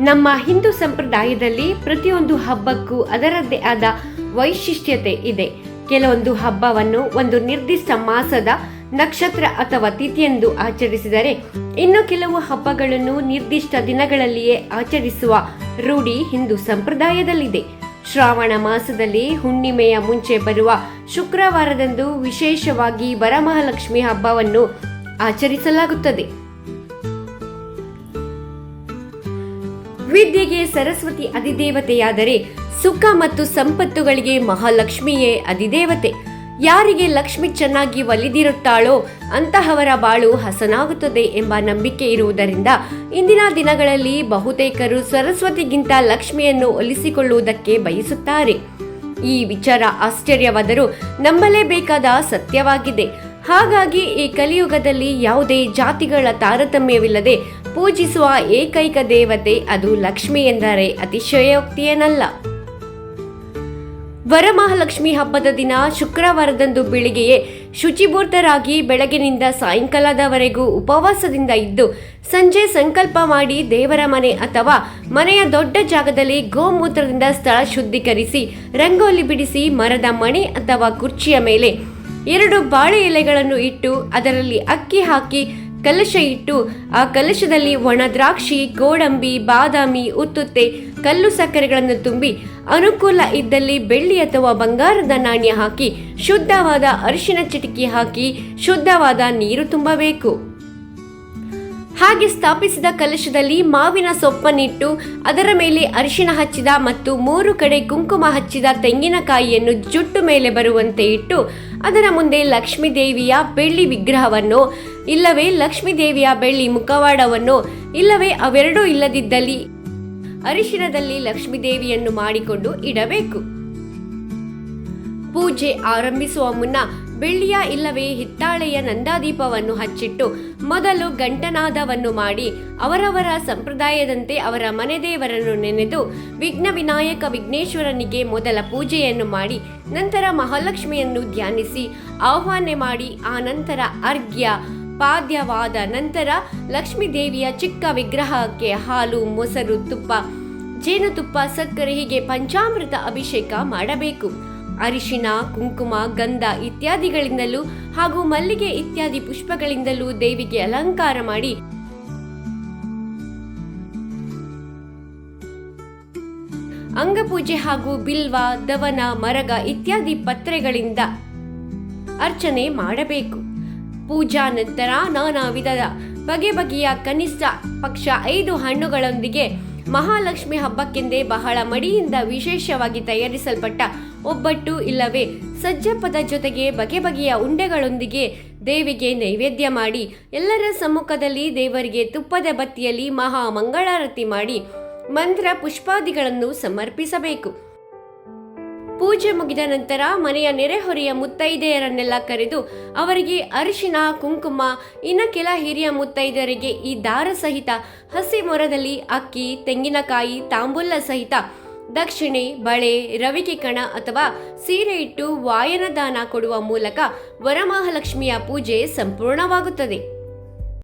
ನಮ್ಮ ಹಿಂದೂ ಸಂಪ್ರದಾಯದಲ್ಲಿ ಪ್ರತಿಯೊಂದು ಹಬ್ಬಕ್ಕೂ ಅದರದ್ದೇ ಆದ ವೈಶಿಷ್ಟ್ಯತೆ ಇದೆ. ಕೆಲವೊಂದು ಹಬ್ಬವನ್ನು ಒಂದು ನಿರ್ದಿಷ್ಟ ಮಾಸದ ನಕ್ಷತ್ರ ಅಥವಾ ತಿಥಿಯೆಂದು ಆಚರಿಸಿದರೆ, ಇನ್ನು ಕೆಲವು ಹಬ್ಬಗಳನ್ನು ನಿರ್ದಿಷ್ಟ ದಿನಗಳಲ್ಲಿಯೇ ಆಚರಿಸುವ ರೂಢಿ ಹಿಂದೂ ಸಂಪ್ರದಾಯದಲ್ಲಿದೆ. ಶ್ರಾವಣ ಮಾಸದಲ್ಲಿ ಹುಣ್ಣಿಮೆಯ ಮುಂಚೆ ಬರುವ ಶುಕ್ರವಾರದಂದು ವಿಶೇಷವಾಗಿ ವರಮಹಾಲಕ್ಷ್ಮಿ ಹಬ್ಬವನ್ನು ಆಚರಿಸಲಾಗುತ್ತದೆ. ವಿದ್ಯೆಗೆ ಸರಸ್ವತಿ ಅಧಿದೇವತೆಯಾದರೆ ಸುಖ ಮತ್ತು ಸಂಪತ್ತುಗಳಿಗೆ ಮಹಾಲಕ್ಷ್ಮಿಯೇ ಅಧಿದೇವತೆ. ಯಾರಿಗೆ ಲಕ್ಷ್ಮಿ ಚೆನ್ನಾಗಿ ಒಲಿದಿರುತ್ತಾಳೋ ಅಂತಹವರ ಬಾಳು ಹಸನಾಗುತ್ತದೆ ಎಂಬ ನಂಬಿಕೆ ಇರುವುದರಿಂದ ಇಂದಿನ ದಿನಗಳಲ್ಲಿ ಬಹುತೇಕರು ಸರಸ್ವತಿಗಿಂತ ಲಕ್ಷ್ಮಿಯನ್ನು ಒಲಿಸಿಕೊಳ್ಳುವುದಕ್ಕೆ ಬಯಸುತ್ತಾರೆ. ಈ ವಿಚಾರ ಆಶ್ಚರ್ಯವಾದರೂ ನಂಬಲೇಬೇಕಾದ ಸತ್ಯವಾಗಿದೆ. ಹಾಗಾಗಿ ಈ ಕಲಿಯುಗದಲ್ಲಿ ಯಾವುದೇ ಜಾತಿಗಳ ತಾರತಮ್ಯವಿಲ್ಲದೆ ಪೂಜಿಸುವ ಏಕೈಕ ದೇವತೆ ಅದು ಲಕ್ಷ್ಮಿ ಎಂದರೆ ಅತಿಶಯೋಕ್ತಿಯೇನಲ್ಲ. ವರಮಹಾಲಕ್ಷ್ಮಿ ಹಬ್ಬದ ದಿನ ಶುಕ್ರವಾರದಂದು ಬೆಳಿಗ್ಗೆಯೇ ಶುಚಿಭೂರ್ತರಾಗಿ ಬೆಳಗಿನಿಂದ ಸಾಯಂಕಾಲದವರೆಗೂ ಉಪವಾಸದಿಂದ ಇದ್ದು ಸಂಜೆ ಸಂಕಲ್ಪ ಮಾಡಿ ದೇವರ ಮನೆ ಅಥವಾ ಮನೆಯ ದೊಡ್ಡ ಜಾಗದಲ್ಲಿ ಗೋಮೂತ್ರದಿಂದ ಸ್ಥಳ ಶುದ್ಧೀಕರಿಸಿ ರಂಗೋಲಿ ಬಿಡಿಸಿ ಮರದ ಮಣೆ ಅಥವಾ ಕುರ್ಚಿಯ ಮೇಲೆ ಎರಡು ಬಾಳೆ ಎಲೆಗಳನ್ನು ಇಟ್ಟು ಅದರಲ್ಲಿ ಅಕ್ಕಿ ಹಾಕಿ ಕಲಶ ಇಟ್ಟು ಆ ಕಲಶದಲ್ಲಿ ಒಣ ದ್ರಾಕ್ಷಿ, ಗೋಡಂಬಿ, ಬಾದಾಮಿ, ಉತ್ತುತ್ತೆ, ಕಲ್ಲು ಸಕ್ಕರೆಗಳನ್ನು ತುಂಬಿ ಅನುಕೂಲ ಇದ್ದಲ್ಲಿ ಬೆಳ್ಳಿ ಅಥವಾ ಬಂಗಾರದ ನಾಣ್ಯ ಹಾಕಿ ಶುದ್ಧವಾದ ಅರಿಶಿನ ಚಿಟಿಕೆ ಹಾಕಿ ಶುದ್ಧವಾದ ನೀರು ತುಂಬಬೇಕು. ಹಾಗೆ ಸ್ಥಾಪಿಸಿದ ಕಲಶದಲ್ಲಿ ಮಾವಿನ ಸೊಪ್ಪನ್ನಿಟ್ಟು ಅದರ ಮೇಲೆ ಅರಿಶಿಣ ಹಚ್ಚಿದ ಮತ್ತು ಮೂರು ಕಡೆ ಕುಂಕುಮ ಹಚ್ಚಿದ ತೆಂಗಿನಕಾಯಿಯನ್ನು ಜುಟ್ಟು ಮೇಲೆ ಬರುವಂತೆ ಇಟ್ಟು ಅದರ ಮುಂದೆ ಲಕ್ಷ್ಮೀ ದೇವಿಯ ಬೆಳ್ಳಿ ವಿಗ್ರಹವನ್ನು, ಇಲ್ಲವೇ ಲಕ್ಷ್ಮೀ ದೇವಿಯ ಬೆಳ್ಳಿ ಮುಖವಾಡವನ್ನು, ಇಲ್ಲವೇ ಅವೆರಡೂ ಇಲ್ಲದಿದ್ದಲ್ಲಿ ಅರಿಶಿನದಲ್ಲಿ ಲಕ್ಷ್ಮೀ ದೇವಿಯನ್ನು ಮಾಡಿಕೊಂಡು ಇಡಬೇಕು. ಪೂಜೆ ಆರಂಭಿಸುವ ಮುನ್ನ ಬೆಳ್ಳಿಯ ಇಲ್ಲವೇ ಹಿತ್ತಾಳೆಯ ನಂದಾದೀಪವನ್ನು ಹಚ್ಚಿಟ್ಟು ಮೊದಲು ಗಂಟನಾದವನ್ನು ಮಾಡಿ ಅವರವರ ಸಂಪ್ರದಾಯದಂತೆ ಅವರ ಮನೆ ದೇವರನ್ನು ನೆನೆದು ವಿಘ್ನ ವಿನಾಯಕ ವಿಘ್ನೇಶ್ವರನಿಗೆ ಮೊದಲ ಪೂಜೆಯನ್ನು ಮಾಡಿ ನಂತರ ಮಹಾಲಕ್ಷ್ಮಿಯನ್ನು ಧ್ಯಾನಿಸಿ ಆಹ್ವಾನ ಮಾಡಿ ಆ ನಂತರ ಅರ್ಘ್ಯ, ಪಾದ್ಯವಾದ ನಂತರ ಲಕ್ಷ್ಮೀ ದೇವಿಯ ಚಿಕ್ಕ ವಿಗ್ರಹಕ್ಕೆ ಹಾಲು, ಮೊಸರು, ತುಪ್ಪ, ಜೇನುತುಪ್ಪ, ಸಕ್ಕರೆ ಹೀಗೆ ಪಂಚಾಮೃತ ಅಭಿಷೇಕ ಮಾಡಬೇಕು. ಅರಿಶಿನ, ಕುಂಕುಮ, ಗಂಧ ಇತ್ಯಾದಿಗಳಿಂದಲೂ ಹಾಗೂ ಮಲ್ಲಿಗೆ ಇತ್ಯಾದಿ ಪುಷ್ಪಗಳಿಂದಲೂ ದೇವಿಗೆ ಅಲಂಕಾರ ಮಾಡಿ ಅಂಗಪೂಜೆ ಹಾಗೂ ಬಿಲ್ವ, ದವನ, ಮರಗ ಇತ್ಯಾದಿ ಪತ್ರೆಗಳಿಂದ ಅರ್ಚನೆ ಮಾಡಬೇಕು. ಪೂಜಾ ನಂತರ ನಾನಾ ವಿಧದ ಬಗೆ ಬಗೆಯ ಕನಿಷ್ಠ ಪಕ್ಷ ಐದು ಹಣ್ಣುಗಳೊಂದಿಗೆ ಮಹಾಲಕ್ಷ್ಮಿ ಹಬ್ಬಕ್ಕೆಂದೇ ಬಹಳ ಮಡಿಯಿಂದ ವಿಶೇಷವಾಗಿ ತಯಾರಿಸಲ್ಪಟ್ಟ ಒಬ್ಬಟ್ಟು ಇಲ್ಲವೇ? ಸಜ್ಜಪ್ಪದ ಜೊತೆಗೆ ಬಗೆ ಬಗೆಯ ಉಂಡೆಗಳೊಂದಿಗೆ ದೇವಿಗೆ ನೈವೇದ್ಯ ಮಾಡಿ, ಎಲ್ಲರ ಸಮ್ಮುಖದಲ್ಲಿ ದೇವರಿಗೆ ತುಪ್ಪದ ಬತ್ತಿಯಲ್ಲಿ ಮಹಾ ಮಂಗಳಾರತಿ ಮಾಡಿ, ಮಂತ್ರ ಪುಷ್ಪಾದಿಗಳನ್ನು ಸಮರ್ಪಿಸಬೇಕು. ಪೂಜೆ ಮುಗಿದ ನಂತರ ಮನೆಯ ನೆರೆಹೊರೆಯ ಮುತ್ತೈದೆಯರನ್ನೆಲ್ಲ ಕರೆದು ಅವರಿಗೆ ಅರಿಶಿನ, ಕುಂಕುಮ, ಇನ್ನು ಕೆಲ ಹಿರಿಯ ಮುತ್ತೈದೆಯರಿಗೆ ಈ ದಾರ ಸಹಿತ, ಹಸಿ ಮೊರದಲ್ಲಿ ಅಕ್ಕಿ, ತೆಂಗಿನಕಾಯಿ, ತಾಂಬೂಲ ಸಹಿತ ದಕ್ಷಿಣೆ ಬಳೆ ರವಿಕೆ ಕಣ ಅಥವಾ ಸೀರೆ ಇಟ್ಟು ವಾಯನ ದಾನ ಕೊಡುವ ಮೂಲಕ ವರಮಹಾಲಕ್ಷ್ಮಿಯ ಪೂಜೆ ಸಂಪೂರ್ಣವಾಗುತ್ತದೆ.